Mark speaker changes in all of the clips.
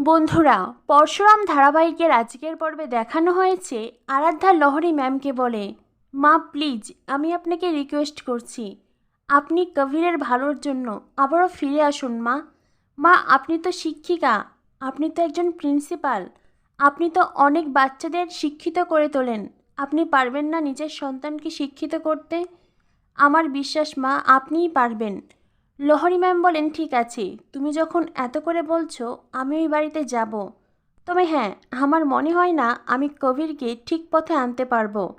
Speaker 1: বন্ধুরা, পরশুরাম ধারাবাহিকের আজকের পর্বে দেখানো হয়েছে আরাধ্যা লহরী ম্যামকে বলে। মা, প্লিজ, আমি আপনাকে রিকোয়েস্ট করছি। আপনি কবিরের ভালোর জন্য আবারও ফিরে আসুন, মা। মা, আপনি তো শিক্ষিকা, আপনি তো একজন প্রিন্সিপাল আপনি তো অনেক বাচ্চাদের শিক্ষিত করে তোলেন। আপনি পারবেন না নিজের সন্তানকে শিক্ষিত করতে। আমার বিশ্বাস, মা, আপনিই পারবেন। লহরী ম্যাম বলেন, ঠিক আছে। তুমি যখন এত করে বলছো, আমি ওই বাড়িতে যাব। তবে হ্যাঁ আমার মনে হয় না আমি কবিরকে ঠিক পথে আনতে পারব।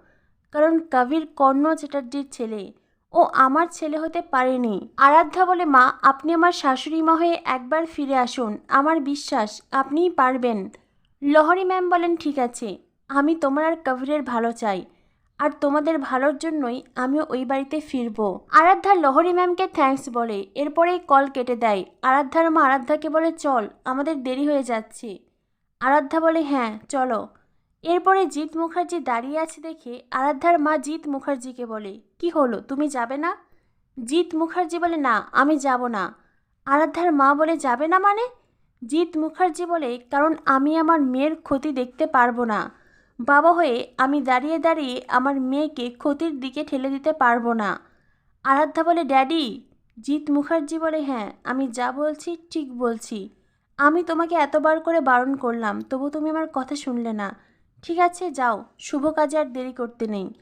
Speaker 1: কারণ কবির কর্ণ চ্যাটার্জির ছেলে। ও আমার ছেলে হতে পারেনি। আরাধ্যা বলে, মা, আপনি আমার শাশুড়ি মা হয়ে একবার ফিরে আসুন। আমার বিশ্বাস, আপনিই পারবেন। লহরী ম্যাম বলেন, ঠিক আছে। আমি তোমার আর কবিরের ভালো চাই। আর তোমাদের ভালোর জন্যই আমিও ওই বাড়িতে ফিরবো। আরাধ্যা লহরী ম্যামকে থ্যাঙ্কস বলে। এরপরেই কল কেটে দেয়। আরাধ্যার মা আরাধ্যাকে বলে, চল, আমাদের দেরি হয়ে যাচ্ছে। আরাধ্যা বলে হ্যাঁ চলো। এরপরে জিৎ মুখার্জি দাঁড়িয়ে আছে দেখে আরাধ্যার মা জিৎ মুখার্জিকে বলে, কি হলো? তুমি যাবে না? জিৎ মুখার্জি বলে, না, আমি যাব না। আরাধ্যার মা বলে, যাবে না মানে? জিৎ মুখার্জি বলে, কারণ আমি আমার মেয়ের ক্ষতি দেখতে পারব না। বাবা হয়ে আমি দাঁড়িয়ে দাঁড়িয়ে আমার মেয়েকে ক্ষতির দিকে ঠেলে দিতে পারব না। আরাধ্যা বলে, ড্যাডি, জিৎ মুখার্জি বলে হ্যাঁ আমি যা বলছি, ঠিক বলছি। আমি তোমাকে এতবার করে বারণ করলাম, তবু তুমি আমার কথা শুনলে না। ঠিক আছে, যাও, শুভ কাজে আর দেরি করতে নেই।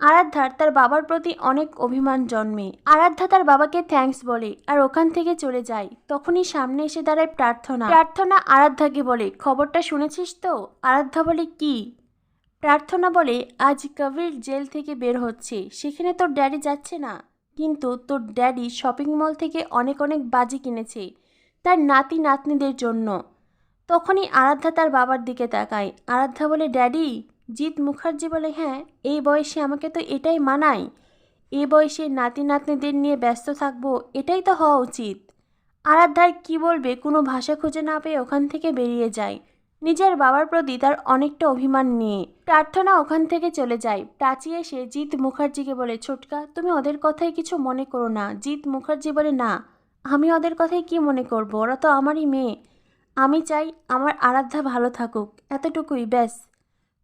Speaker 1: আরাধ্যার তার বাবার প্রতি অনেক অভিমান জন্মে। আরাধ্যা তার বাবাকে থ্যাঙ্কস বলে আর ওখান থেকে চলে যায়। তখনই সামনে এসে দাঁড়ায় প্রার্থনা। প্রার্থনা আরাধ্যাকে বলে, খবরটা শুনেছিস তো? আরাধ্যা বলে, কি? প্রার্থনা বলে, আজ কবির জেল থেকে বের হচ্ছে। সেখানে তোর ড্যাডি যাচ্ছে না। কিন্তু তোর ড্যাডি শপিং মল থেকে অনেক অনেক বাজি কিনেছে। তার নাতি নাতনিদের জন্য। তখনই আরাধ্যা তার বাবার দিকে তাকায়। আরাধ্যা বলে, ড্যাডি, জিৎ মুখার্জি বলে হ্যাঁ এই বয়সে আমাকে তো এটাই মানায়। এই বয়সে নাতি নাতনিদের নিয়ে ব্যস্ত থাকব, এটাই তো হওয়া উচিত। আরাধ্যার কি বলবে কোনো ভাষা খুঁজে না পেয়ে ওখান থেকে বেরিয়ে যায়। নিজের বাবার প্রতি তার অনেকটা অভিমান নিয়ে। প্রার্থনা ওখান থেকে চলে যায়। প্রাচী এসে জিৎ মুখার্জিকে বলে, ছোটকা, তুমি ওদের কথায় কিছু মনে করো না। জিৎ মুখার্জি বলে, না, আমি ওদের কথায় কি মনে করব? ওরা তো আমারই মেয়ে। আমি চাই আমার আরাধ্যা ভালো থাকুক। এতটুকুই, ব্যাস।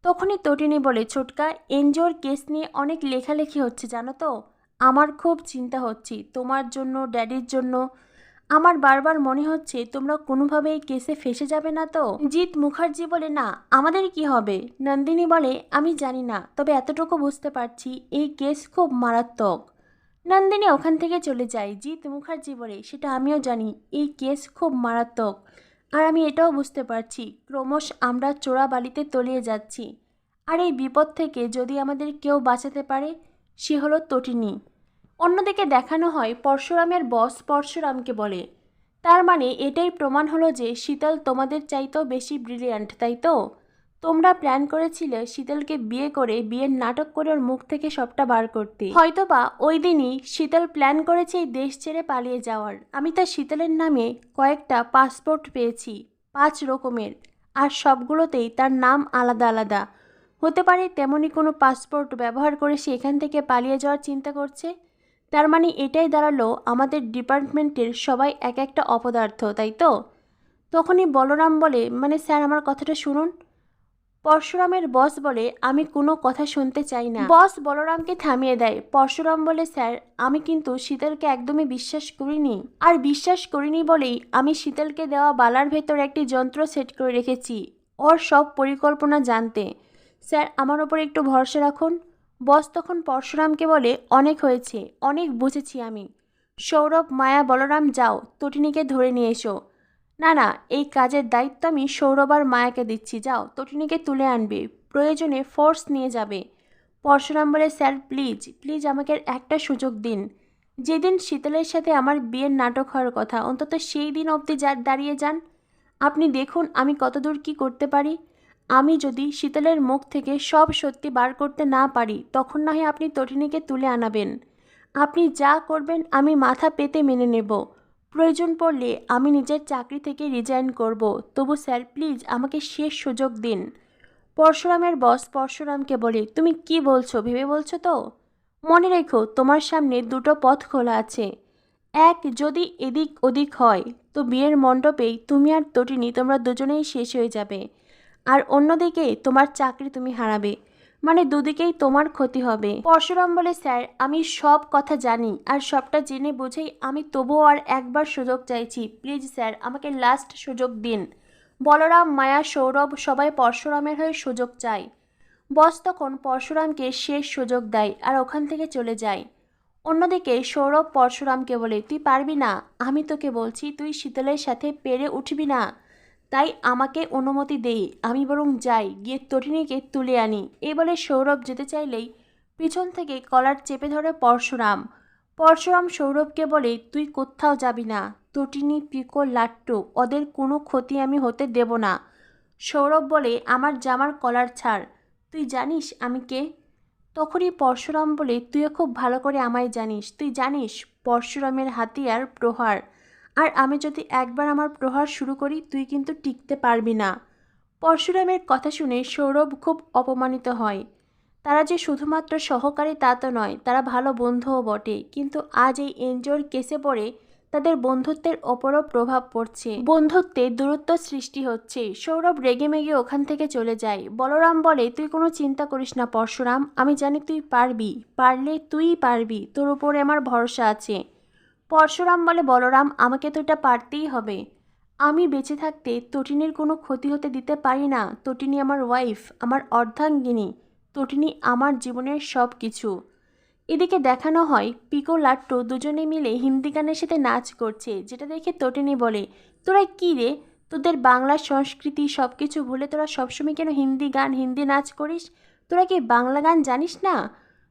Speaker 1: তখনই তটিনী বলে, ছোটকা, এনজিওর কেস নিয়ে অনেক লেখালেখি হচ্ছে, জানো তো? আমার খুব চিন্তা হচ্ছে। তোমার জন্য, ড্যাডির জন্য আমার বারবার মনে হচ্ছে তোমরা কোনোভাবে এই কেসে ফেসে যাবে না তো? জিৎ মুখার্জি বলে, না, আমাদের কি হবে? নন্দিনী বলে, আমি জানি না, তবে এতটুকু বুঝতে পারছি এই কেস খুব মারাত্মক। নন্দিনী ওখান থেকে চলে যায়। জিৎ মুখার্জি বলে, সেটা আমিও জানি, এই কেস খুব মারাত্মক। আর আমি এটাও বুঝতে পারছি, ক্রমশ আমরা চোরা চোরাবালিতে তলিয়ে যাচ্ছি। আর এই বিপদ থেকে যদি আমাদের কেউ বাঁচাতে পারে, সে হলো তটিনী। অন্যদিকে দেখানো হয় পরশুরামের বস পরশুরামকে বলে। তার মানে এটাই প্রমাণ হলো যে শীতল তোমাদের চাইতেও বেশি ব্রিলিয়ান্ট তাই তো? তোমরা প্ল্যান করেছিলে শীতলকে বিয়ে করে বিয়ের নাটক করে ওর মুখ থেকে সবটা বার করতে। হয়তোবা ওই দিনই শীতল প্ল্যান করেছে এই দেশ ছেড়ে পালিয়ে যাওয়ার। আমি তার শীতলের নামে কয়েকটা পাসপোর্ট পেয়েছি, পাঁচ রকমের। আর সবগুলোতেই তার নাম আলাদা আলাদা। হতে পারে তেমনই কোনো পাসপোর্ট ব্যবহার করে সে এখান থেকে পালিয়ে যাওয়ার চিন্তা করছে। তার মানে এটাই দাঁড়াল আমাদের ডিপার্টমেন্টের সবাই এক একটা অপদার্থ, তাই তো? তখনই বলরাম বলে মানে স্যার, আমার কথাটা শুনুন। পরশুরামের বস বলে, আমি কোনো কথা শুনতে চাই না। বস বলরামকে থামিয়ে দেয়। পরশুরাম বলে, স্যার, আমি কিন্তু শীতলকে একদমই বিশ্বাস করিনি। আর বিশ্বাস করিনি বলেই আমি শীতলকে দেওয়া বালার ভেতর একটি যন্ত্র সেট করে রেখেছি, ওর সব পরিকল্পনা জানতে। স্যার, আমার ওপর একটু ভরসা রাখুন। বস তখন পরশুরামকে বলে, অনেক হয়েছে, অনেক বুঝেছি আমি। সৌরভ, মায়া, বলরাম, যাও, তটিনীকে ধরে নিয়ে এসো। না না, এই কাজের দায়িত্ব আমি সৌরভ আর মায়াকে দিচ্ছি, যাও, তটিনীকে তুলে আনবে, প্রয়োজনে ফোর্স নিয়ে যাবে। পরশুরাম বলে, স্যার প্লিজ প্লিজ আমাকে একটা সুযোগ দিন। যেদিন শীতলের সাথে আমার বিয়ের নাটক হওয়ার কথা, অন্তত সেই দিন অবধি যা, দাঁড়িয়ে যান। আপনি দেখুন আমি কতদূর কি করতে পারি। আমি যদি শীতলের মুখ থেকে সব সত্যি বার করতে না পারি, তখন না হয় আপনি তটিনীকে তুলে আনাবেন। আপনি যা করবেন আমি মাথা পেতে মেনে নেব। প্রয়োজন পড়লে আমি নিজের চাকরি থেকে রিজাইন করব। তবু স্যার, প্লিজ আমাকে শেষ সুযোগ দিন। পরশুরামের বস পরশুরামকে বলে, তুমি কি বলছো, ভেবে বলছো তো? মনে রেখো, তোমার সামনে দুটো পথ খোলা আছে। এক, যদি এদিক ওদিক হয়, তো বিয়ের মণ্ডপেই তুমি আর তটিনী তোমরা দুজনেই শেষ হয়ে যাবে। আর অন্যদিকে তোমার চাকরি তুমি হারাবে। মানে দুদিকেই তোমার ক্ষতি হবে। পরশুরাম বলে, স্যার, আমি সব কথা জানি আর সবটা জেনে বুঝেই আমি তবুও আর একবার সুযোগ চাইছি। প্লিজ, স্যার, আমাকে লাস্ট সুযোগ দিন। বলরাম, মায়া, সৌরভ সবাই পরশুরামের হয়ে সুযোগ চায়। বস তখন পরশুরামকে শেষ সুযোগ দেয় আর ওখান থেকে চলে যায়। অন্যদিকে সৌরভ পরশুরামকে বলে, তুই পারবি না। আমি তোকে বলছি, তুই শীতলের সাথে পেরে উঠবি না। তাই আমাকে অনুমতি দেই, আমি বরং যাই, গিয়ে তটিনীকে তুলে আনি। এই বলে সৌরভ যেতে চাইলেই পিছন থেকে কলার চেপে ধরে পরশুরাম। পরশুরাম সৌরভকে বলে, তুই কোথাও যাবি না। তটিনী, পিকো, লাট্টু, ওদের কোনো ক্ষতি আমি হতে দেব না। সৌরভ বলে, আমার জামার কলার ছাড়। তুই জানিস আমি কে? তখনই পরশুরাম বলে, তুইও খুব ভালো করে আমায় জানিস। তুই জানিস পরশুরামের হাতিয়ার প্রহার। আর আমি যদি একবার আমার প্রহার শুরু করি, তুই কিন্তু টিকতে পারবি না। পরশুরামের কথা শুনে সৌরভ খুব অপমানিত হয়। তারা যে শুধুমাত্র সহকারী তা তো নয়, তারা ভালো বন্ধুও বটে, কিন্তু আজ এই এনজিওর কেসে পড়ে তাদের বন্ধুত্বের ওপরও প্রভাব পড়ছে। বন্ধুত্বে দূরত্ব সৃষ্টি হচ্ছে। সৌরভ রেগে মেগে ওখান থেকে চলে যায়। বলরাম বলে, তুই কোনো চিন্তা করিস না পরশুরাম, আমি জানি তুই পারবি। পারলে তুই পারবি, তোর উপরে আমার ভরসা আছে। পরশুরাম বলে, বলরাম, আমাকে তো এটা পারতেই হবে। আমি বেঁচে থাকতে তটিনীর কোনো ক্ষতি হতে দিতে পারি না। তটিনী আমার ওয়াইফ আমার অর্ধাঙ্গিনী। তটিনী আমার জীবনের সব কিছু এদিকে দেখানো হয় পিকো লাট্টু দুজনে মিলে হিন্দি গানের সাথে নাচ করছে, যেটা দেখে তটিনী বলে, তোরা কী রে? তোদের বাংলা সংস্কৃতি সব কিছু ভুলে তোরা সবসময় কেন হিন্দি গান, হিন্দি নাচ করিস? তোরা কি বাংলা গান জানিস না?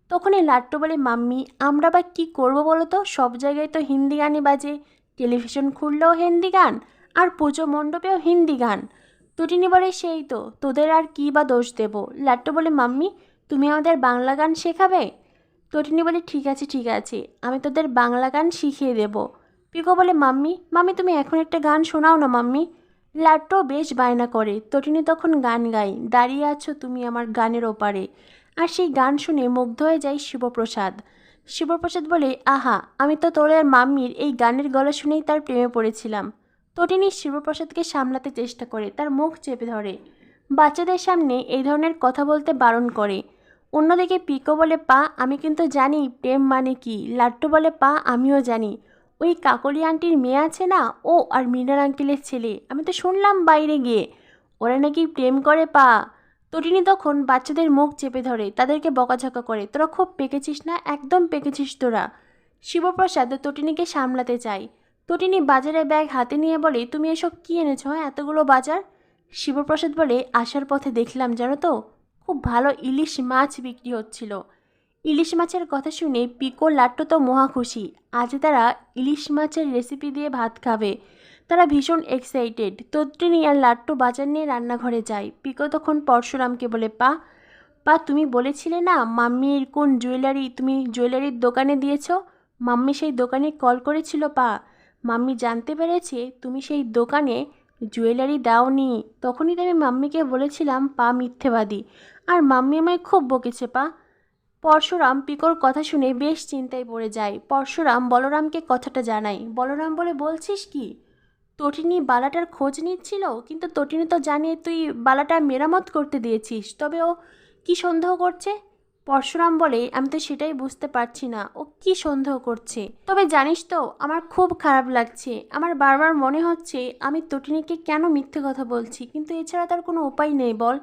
Speaker 1: তখনই লাট্টু বলে, মাম্মি, আমরা বা কী করব বলো তো? সব জায়গায় তো হিন্দি গানই বাজে। টেলিভিশন খুললেও হিন্দি গান আর পুজো মণ্ডপেও হিন্দি গান। তটিনী বলে, সেই তো, তোদের আর কী বা দোষ দেব? লাট্টু বলে, মাম্মি, তুমি আমাদের বাংলা গান শেখাবে? তটিনী বলে, ঠিক আছে ঠিক আছে, আমি তোদের বাংলা গান শিখিয়ে দেব। পিকো বলে, মাম্মি মাম্মি, তুমি এখন একটা গান শোনাও না, মাম্মি। লাট্টু বেশ বায়না করে। তটিনী তখন গান গাই দাঁড়িয়ে আছো তুমি আমার গানের ওপারে। আর সেই গান শুনে মুগ্ধ হয়ে যায় শিবপ্রসাদ। শিবপ্রসাদ বলে, আহা, আমি তো তোর আর মাম্মির এই গানের গলা শুনেই তার প্রেমে পড়েছিলাম। তটিনী শিবপ্রসাদকে সামলাতে চেষ্টা করে, তার মুখ চেপে ধরে। বাচ্চাদের সামনে এই ধরনের কথা বলতে বারণ করে। অন্যদিকে পিকো বলে, পা, আমি কিন্তু জানি প্রেম মানে কি। লাট্টু বলে, পা, আমিও জানি। ওই কাকলি আন্টির মেয়ে আছে না, ও আর মিনার আঙ্কেলের ছেলে। আমি তো শুনলাম বাইরে গিয়ে। ওরা নাকি প্রেম করে, পা। তটিনী তখন বাচ্চাদের মুখ চেপে ধরে, তাদেরকে বকাঝকা করে, তোরা খুব পেকেছিস না? একদম পেকেছিস তোরা। শিবপ্রসাদ তটিনীকে সামলাতে চায়। তটিনী বাজারে ব্যাগ হাতে নিয়ে বলে, তুমি এসব কী এনেছো হ্যাঁ? এতগুলো বাজার? শিবপ্রসাদ বলে, আসার পথে দেখলাম, জানো তো, খুব ভালো ইলিশ মাছ বিক্রি হচ্ছিল। ইলিশ মাছের কথা শুনে পিকো লাট্টু তো মহা খুশি। আজ তারা ইলিশ মাছের রেসিপি দিয়ে ভাত খাবে। তারা ভীষণ এক্সাইটেড তত্রিনী আর লাট্টু বাজার নিয়ে রান্নাঘরে যায়। পিকো তখন পরশুরামকে বলে, পা পা, তুমি বলেছিলে না মাম্মির কোন জুয়েলারি, তুমি জুয়েলারির দোকানে দিয়েছ? মাম্মি সেই দোকানে কল করেছিল, পা। মাম্মি জানতে পেরেছে তুমি সেই দোকানে জুয়েলারি দাওনি। তখনই তো আমি মাম্মিকে বলেছিলাম, পা, মিথ্যেবাদী। আর মাম্মি আমায় খুব বকেছে, পা। পরশুরাম পিকোর কথা শুনে বেশ চিন্তায় পড়ে যায়। পরশুরাম বলরামকে কথাটা জানায়। বলরাম বলে, বলছিস কি? তটিনী বালাটার খোঁজ নিচ্ছিল, কিন্তু তটিনী তো জানিয়ে তুই বালাটা মেরামত করতে দিয়েছিস, তবে ও কি সন্দেহ করছে? পরশুরাম বলে, আমি তো সেটাই বুঝতে পারছি না, ও কি সন্দেহ করছে? তবে জানিস তো, আমার খুব খারাপ লাগছে, আমার বারবার মনে হচ্ছে আমি তটিনীকে কেন মিথ্যে কথা বলছি, কিন্তু এছাড়া তার কোনো উপায় নেই, বল।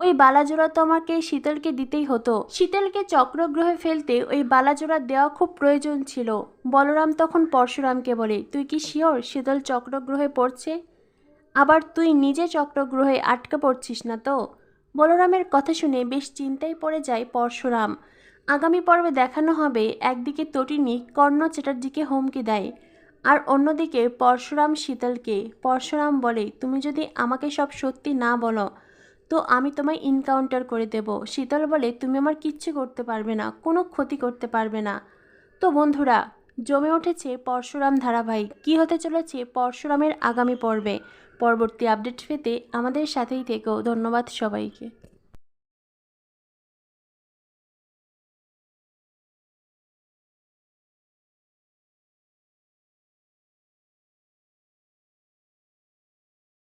Speaker 1: ওই বালাজোড়া তো আমাকে শীতলকে দিতেই হতো। শীতলকে চক্রগ্রহে ফেলতে ওই বালাজোড়া দেওয়া খুব প্রয়োজন ছিল। বলরাম তখন পরশুরামকে বলে, তুই কি শিওর শীতল চক্রগ্রহে পড়ছে? আবার তুই নিজে চক্রগ্রহে আটকা পড়ছিস না তো? বলরামের কথা শুনে বেশ চিন্তায় পড়ে যায় পরশুরাম। আগামী পর্বে দেখানো হবে, একদিকে তটিনী কর্ণ চ্যাটার্জিকে হুমকি দেয়, আর অন্যদিকে পরশুরাম শীতলকে। পরশুরাম বলে, তুমি যদি আমাকে সব সত্যি না বলো তো আমি তোমায় ইনকাউন্টার করে দেব। শীতল বলে, তুমি আমার কিচ্ছু করতে পারবে না, কোনো ক্ষতি করতে পারবে না। তো বন্ধুরা, জমে উঠেছে পরশুরাম ধারাবাহিক। কি হতে চলেছে? পরশুরামের আগামী পর্বে। পরবর্তী আপডেট পেতে আমাদের সাথেই থেকেও ধন্যবাদ সবাইকে।